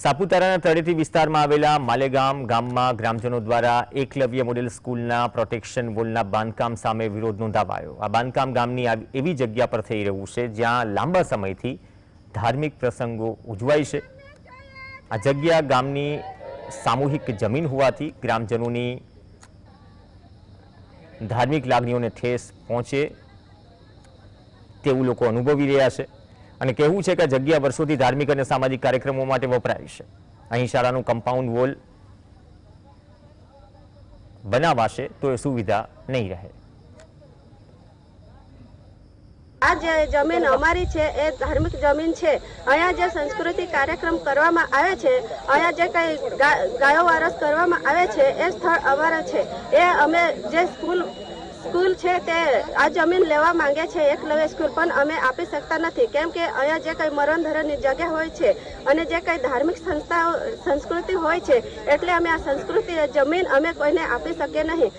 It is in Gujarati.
સાપુતારાના તળેટી વિસ્તારમાં આવેલા માલેગામ ગામમાં ગ્રામજનો દ્વારા એકલવ્ય મોડેલ સ્કૂલના પ્રોટેક્શન વોલના બાંધકામ સામે વિરોધ નોંધાવાયો. આ બાંધકામ ગામની એવી જગ્યા પર થઈ રહ્યું છે જ્યાં લાંબા સમયથી ધાર્મિક પ્રસંગો ઉજવાય છે. આ જગ્યા ગામની સામૂહિક જમીન હોવાથી ગ્રામજનોની ધાર્મિક લાગણીઓને ઠેસ પહોંચે તેવું લોકો અનુભવી રહ્યા છે. અને કહેવું છે કે જગ્યા વર્ષોથી ધાર્મિક અને સામાજિક કાર્યક્રમો માટે વપરાય છે. અહીં શાળાનું કમ્પાઉન્ડ વોલ બનાવાશે તો એ સુવિધા નહીં રહે. આ જે જમીન અમારી છે, એ ધાર્મિક જમીન છે. અહીંયા જે સાંસ્કૃતિક કાર્યક્રમ કરવામાં આવે છે, અહીંયા જે કંઈ ગાયો વારસ કરવામાં આવે છે, એ સ્થળ અમારા છે. એ અમે જે સ્કૂલ સ્કૂલ છે તે આ જમીન લેવા માંગે છે એકલવ્ય સ્કૂલ, પણ અમે આપી શકતા નથી. કેમ કે અહીંયા જે કંઈ મરણ ધરણની જગ્યા હોય છે અને જે કંઈ ધાર્મિક સંસ્થાઓ, સંસ્કૃતિ હોય છે, એટલે અમે આ સંસ્કૃતિ જમીન અમે કોઈને આપી શકીએ નહીં.